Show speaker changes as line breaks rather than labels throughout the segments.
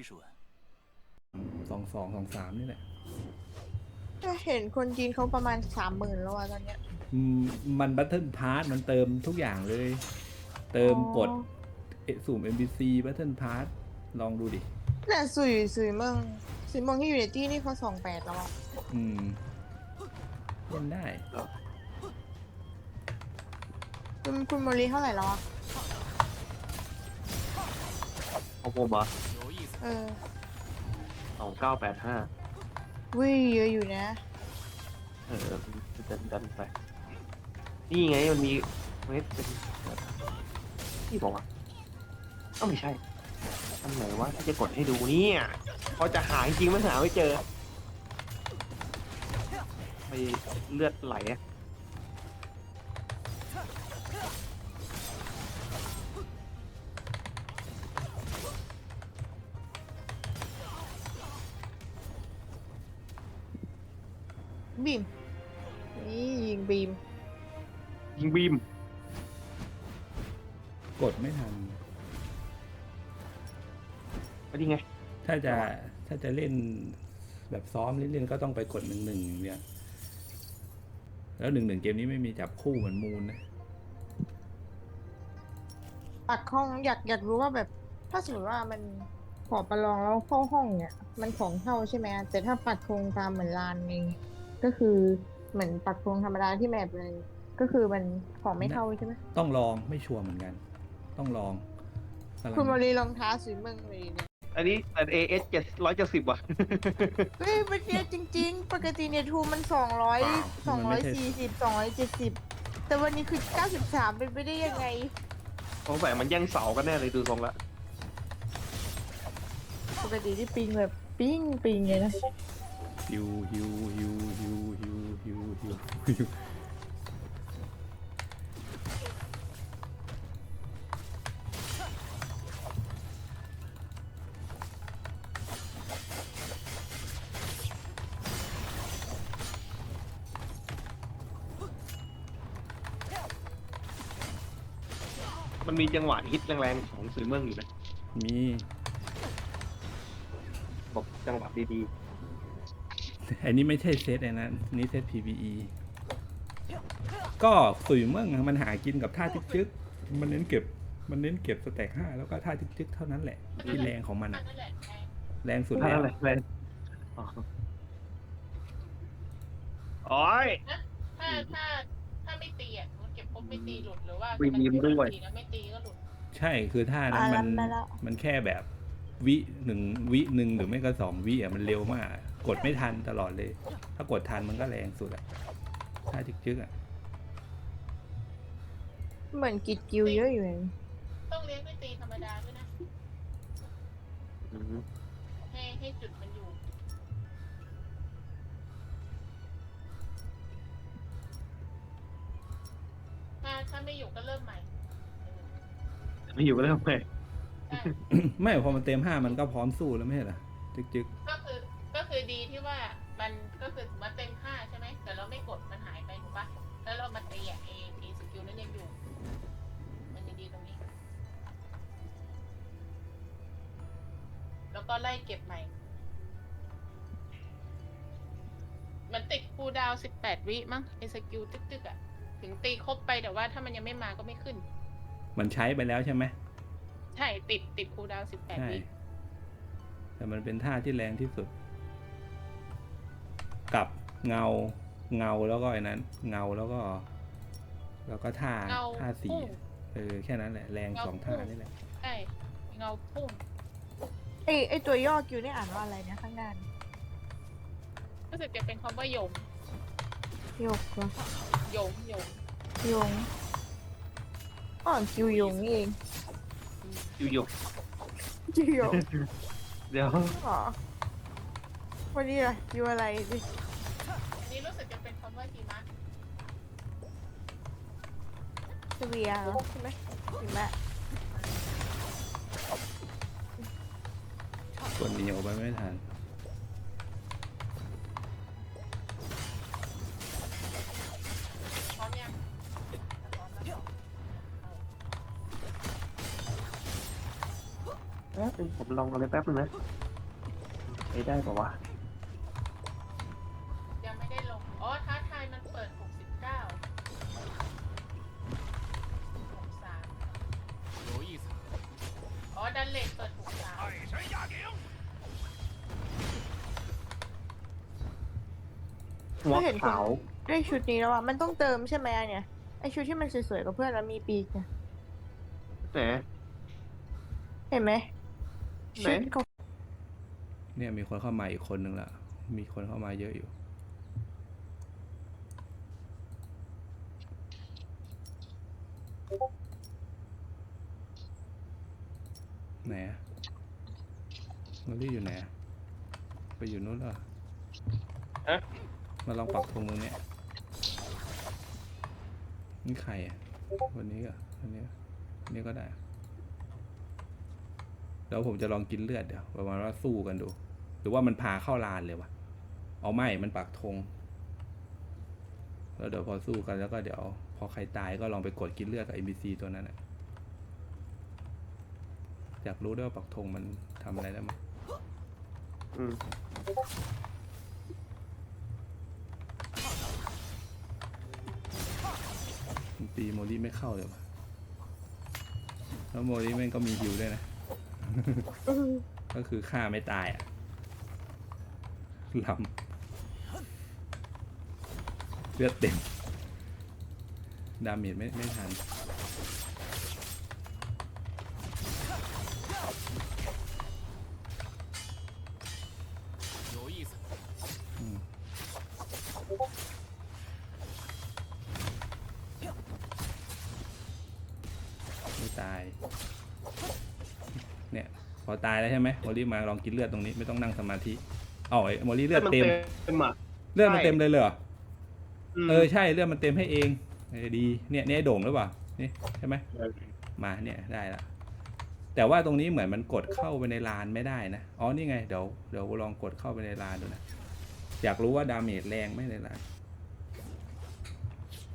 十稳。
สองสองสองสามนี่แหละ
ก็เห็นคนจีนเขาประมาณสามหมื่นแล้วอะตอนเนี้ย
อืมมันบัตเทิลพาร์มันเติมทุกอย่างเลย เติมกด
อ๋อ
เอ่อสุ่ม NPC บัตเทิลพาร์ลองดูดิ
น่ะสุยสุยเมืองสุยเมืองที่อยู่ในที่นี่เขาสองแปดแล้วอะ
อืมเล่นได้
คุณคุณโมลีเท่าไหร่แล้วอะ
ของผมเหรอ
有意思，
เออ
สองเก้าแปดห้า
วิเยอะอยู่นะ
เออดันดันไป นี่ไงมันมีเม็ดเป็นนี่บอกว่าต้องไม่ใช่อันไหนวะที่จะกดให้ดูเนี่ยพอจะหาจริงๆมันหาไม่เจอ ไปเลือดไหลอะ
บีม นี่ยิงบีม
ยิงบีม
กดไม่ทัน
ไม่ดีไง
ถ้าจะถ้าจะเล่นแบบซ้อมเล่นๆก็ต้องไปกดหนึ่งหนึ่งอย่างเดียวแล้วหนึ่งหนึ่งเกมนี้ไม่มีจับคู่เหมือนมูนนะ
ปักห้องอยากอยากรู้ว่าแบบ ถ้าสมมติว่ามันขอประลองแล้วเข้าห้องเนี่ย มันของเท่าใช่ไหมแต่ถ้าปักธงตามเหมือนลานเอง ก็คือเหมือนปักธงธรรมดาที่แมปเลย ก็คือมันของไม่เท่าใช่ไหม
ต้องลองไม่ชัวร์เหมือนกัน ต้องลองกำลัง
คุณโมลีลองท้าสุยเมืองเลยเนี่ย
อันนี้แต่เอเอสเจ็ดร้อยเจ็ดสิบว่ะ
เฮ้ยมันเยอะจริง ๆ ปกติเนี่ยทูมันสองร้อยสองร้อยสี่สิบสองร้อยเจ็ดสิบแต่วันนี้คือเก้าสิบสามเป็นไปได้ยังไง
สงสัยมันแย่งเสากันแน่เลยดูทรงละ
ปกติที่ปิงแบบปิ้งปิงเลยนะ
ฮิวฮิวฮิวฮิวฮิวฮิวฮิวฮิว
มันมีจังหวะฮิตแรงๆของสื่อเมืองอยู่นะ
มี
บอกจังหวะดี
อันนี้ไม่ใช่เซตไอ้นั้นนี่เซต PVE ก็สุยเมืองอะมันหากินกับท่าจิ๊กจึ๊กมันเน้นเก็บ มันเน้นเก็บสแต็กห้าแล้วก็ท่าจิ๊กจึ๊กเท่านั้นแหละที่แรงของมันอะแรงสุด
ๆ
แล้ว
อะไรเลยอ๋อโอ้ย
ถ้าถ้าถ้าไม่ตีอะมันเก็บครบไม่ตีหลุดหรือว่า
มีมีมด้วย
ตีแล้วไม่ตีก็หลุด
ใช่คือท่านั้นมัน
อ่าแล้ว
มันแค่แบบวิหนึ่งวิหนึ่งหรือไม่ก็สองวิอะมันเร็วมาก กดไม่ทันตลอดเลย ถ้ากดทันมันก็แรงสุดอะท่าจิ๊กจึ๊กอะ
เหมือนกิดกิวเยอะอยู่เลย
ต้องเลี้ยงด้วยตีธรรมดาด้วยนะ
อืม
ให้ให้จุดมันอยู่ ถ้าถ้าไม่อยู่ก็เริ่มใหม่เออ
ไม่อยู่ก็เริ่มไป
ใช่
ไม่พอมันเต็มห้ามันก็พร้อมสู้แล้วไม่ใช่เหรอจึ๊กจึ๊ก
ก็คือก็ คือดีที่ว่ามันก็คือมันเต็มห้าใช่ไหมแต่เราไม่กดมันหายไปถูกปะแล้วเรามาตีอะเอตีสกิลนั้นยังอยู่ มันยังดีตรงนี้ แล้วก็ไล่เก็บใหม่ มันติดคูลดาวน์สิบแปดวิมั้งไอสกิลตึกๆอะ ถึงตีครบไปแต่ว่าถ้ามันยังไม่มาก็ไม่ขึ้น
มันใช้ไปแล้วใช่ไหม
ใช่ติดติดคูลดาวน์สิบแปด
ใช่
วิ
แต่มันเป็นท่าที่แรงที่สุด กับเงาเงาแล้วก็ไอ้นั้น เงาแล้วก็ แล้วก็ท่า
เงา
ท่าสี
พุ่ง
เออแค่นั้นแหละแรง
เงา
สองท่า
พุ่ง
นี่แหละ
ใช่เงาพุ่ง
ไอไอตัวย่อกิวนี่อ่านว่าอะไรนะข้างหน้านี่
รู้สึกจะเป็นคำว่าโยง
โยกเหรอ
โยงโยง
โยงอ๋อกิวโยงนี่เอง
อยู่อยู่
กิวโยง
เดี๋ยว
อ๋อวันนี้อะกิวอะไรดิ
อั นนี้รู้สึกจะเป็นคำว่าหิมะ
สเวียเหรอใช่ไหมหิมะ
กดเหนียวไปไม่ทัน
พร้อมยังพร้อมแล้ว
เอ
ป๊บนึงผมลองอะไรแป๊บนึงนะใช้ได้ป่าวะ
ยังไม่ได้ลง อ๋อ ท้าทายมันเปิด 69 63
有意思。
อ๋อ ดันเลทเปิด 63
神压顶！
หัวขาว
ได้ชุดนี้แล้วอ่ะ มันต้องเติมใช่ไหมอันเนี่ยไอชุดที่มันสวยๆกับเพื่อนแล้วมีปีกเนี่ย
ไหน
เห็นไหม
ไหน
ชุดเขา
เนี่ยมีคนเข้ามาอีกคนนึงละมีคนเข้ามาเยอะอยู่ ไหนอะมอลลี่อยู่ไหนอะไปอยู่นู้นเหรอ
ฮะ
มาลองปักธงตรงเนี้ยนี่ใครอะวันนี้ก็วันนี้ก็วันนี้ก็ได้เดี๋ยวผมจะลองกินเลือดเดี๋ยวประมาณว่าสู้กันดู หรือว่ามันพาเข้าลานเลยวะเอาไม่ มันปักธง แล้วเดี๋ยวพอสู้กันแล้วก็เดี๋ยว พอใครตายก็ลองไปกดกินเลือดกับ NPC ตัวนั้นนะอยากรู้ด้วยว่าปักธงมันทำอะไรได้มั้ย
อืม
มันตีโมลี่ไม่เข้าเลยวะแล้วโมลี่แม่งก็มีฮิวด้วยนะ
อืม
ก็คือฆ่าไม่ตายอะลำ เลือดเต็ม ดาเมจไม่ไม่ทันไม่ตาย เนี่ย พอตายแล้วใช่ไหมโมลี่มาลองกินเลือดตรงนี้ไม่ต้องนั่งสมาธิอ๋อยโมลี่เลือดเต็ม
เเลื
อดมันเต็มเลยเหรอ เออใช่เลือดมันเต็มให้เองเออดีเนี่ยเนี่ยไอ้โด่งหรือเปล่านี่ใช่ไหมมาเนี่ยได้ละแต่ว่าตรงนี้เหมือนมันกดเข้าไปในลานไม่ได้นะอ๋อนี่ไงเดี๋ยวเดี๋ยวลองกดเข้าไปในลานดูนะอยากรู้ว่าดาเมจแรงไหมในลาน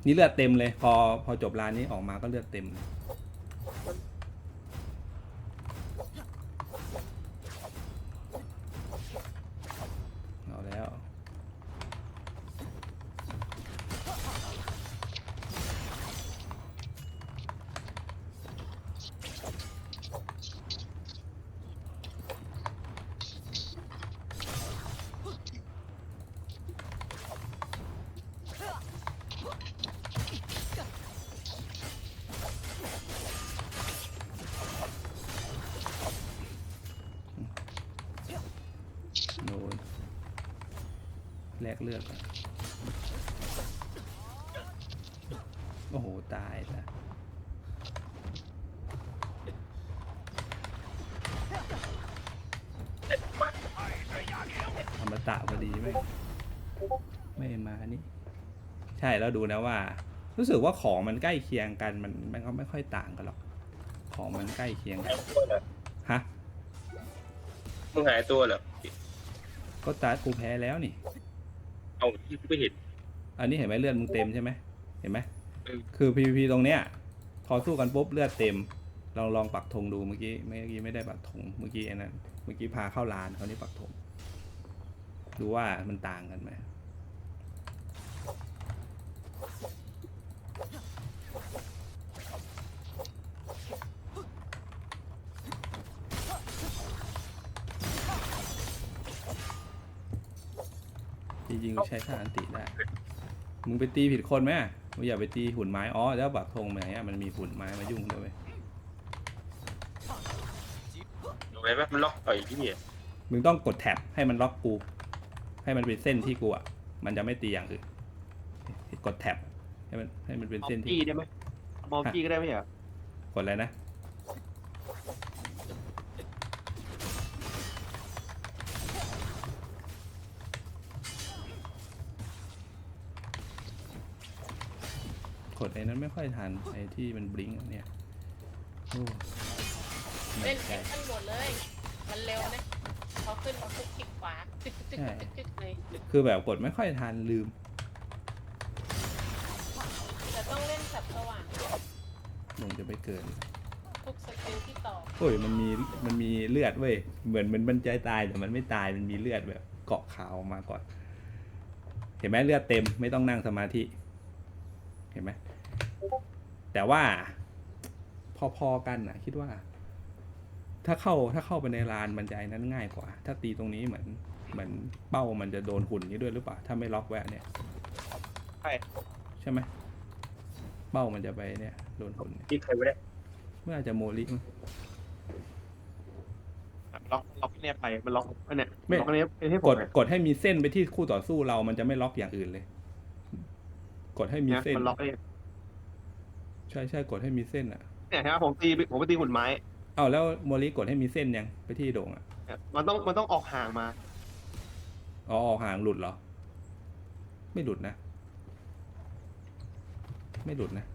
นี่เลือดเต็มเลย พอพอจบลานนี้ออกมาก็เลือดเต็ม แลกเลือดก่อนโอ้โห ตายละอมตะพอดีไม่ไม่มานี่ ใช่แล้วดูนะว่า รู้สึกว่าของมันใกล้เคียงกันมันมันก็ไม่ค่อยต่างกันหรอก ของมันใกล้เคียงกันฮะ
มึงหายตัวเหรอ
ก็ตากูแพ้แล้วนี่
เอาที่กูไม่เห็น
อันนี้เห็นไหมเลือดมึงเต็มใช่ไหมเห็นไหม
อืม
คือ PVP ตรงเนี้ย พอสู้กันปุ๊บเลือดเต็มลองลองปักธงดูเมื่อกี้เมื่อกี้ไม่ได้ปักธงเมื่อกี้ไอ้นั้นเมื่อกี้พาเข้าลานเขาวนี่ปักธงดูว่ามันต่างกันไหม ริงๆใช้ท่าอันติได้ มึงไปตีผิดคนไหมมึงอย่าไปตีหุ่นไม้ อ๋อ แล้วปักธงไหนอะมันมีหุ่นไม้มายุ่งด้วยเวย
ดูไหมว่ามันล็อกต่อยที่นี่
มึงต้องกดแท็บให้มันล็อกกู ให้มันเป็นเส้นที่กูอะมันจะไม่ตีอย่างอื่น กดแท็บให้มันให้มันเป็น
มอ
เส้น
ม
ที่
จี้ได้ไหมมอมจี้ก็ได้ไหมอะ
กดอะไรนะ ดไอ้นั้นไม่ค่อยทันไอ้ที่มันบลิงก์อะเนี่ยโอ้หนั
เล่น
กใจ
แอคชั่นหมดเลย มันเร็วนะพอขึ้นมาปุ๊บคลิกขวาตึกตึกตึกตึกตึกเลย
คือแบบกดไม่ค่อยทันลืม
แต่ต้องเล่นสับสว่าง
ลงจะไปเกิน
ทุกสกิลที่ต่อ
โอ้ยมันมีมันมีเลือดเว้ยเหมือนมันมันใจตายแต่มันไม่ตายมันมีเลือดแบบเกาะขาวออกมาก่อน เห็นไหมเลือดเต็มไม่ต้องนั่งสมาธิ เห็นไหม แต่ว่าพอๆกันนะคิดว่า ถ้าเข้าถ้าเข้าไปในลานมันจะไอ้นั้นง่ายกว่า ถ้าตีตรงนี้เหมือนเหมือนเป้ามันจะโดนหุ่นนี้ด้วยหรือเปล่า ถ้าไม่ล็อกแวะเนี่ย
ใช่
ใช่ไหมเป้ามันจะไปเนี่ยโดนหุ่นเนี่ย
ที่ใครไว้ได้
เมื่ออาจจะโมลิมั้ง
ล็อกล็อกเนี่ยไปมันล็อกอันเนี้ย
ไม่
ล็อกอันเนี้ยเป็นให้ผ
ก
ม
ด
เลย
กดให้มีเส้นไปที่คู่ต่อสู้เรามันจะไม่ล็อกอย่างอื่นเลย กดให้มี
เนี่ย
เส้น
มันล็อกไอ้
ใช่ใช่กดให้มีเส้นอะ
เนี่ยใช่ไหมผมตีผมไปตีหุ่นไม้
เอาแล้วโมลิกดให้มีเส้นยังไปที่โด่งอะ
เนี่ยมันต้องมันต้องออกห่างมา
อ๋อออกห่างหลุดเหรอ ไม่หลุดนะ ไม่หลุดนะ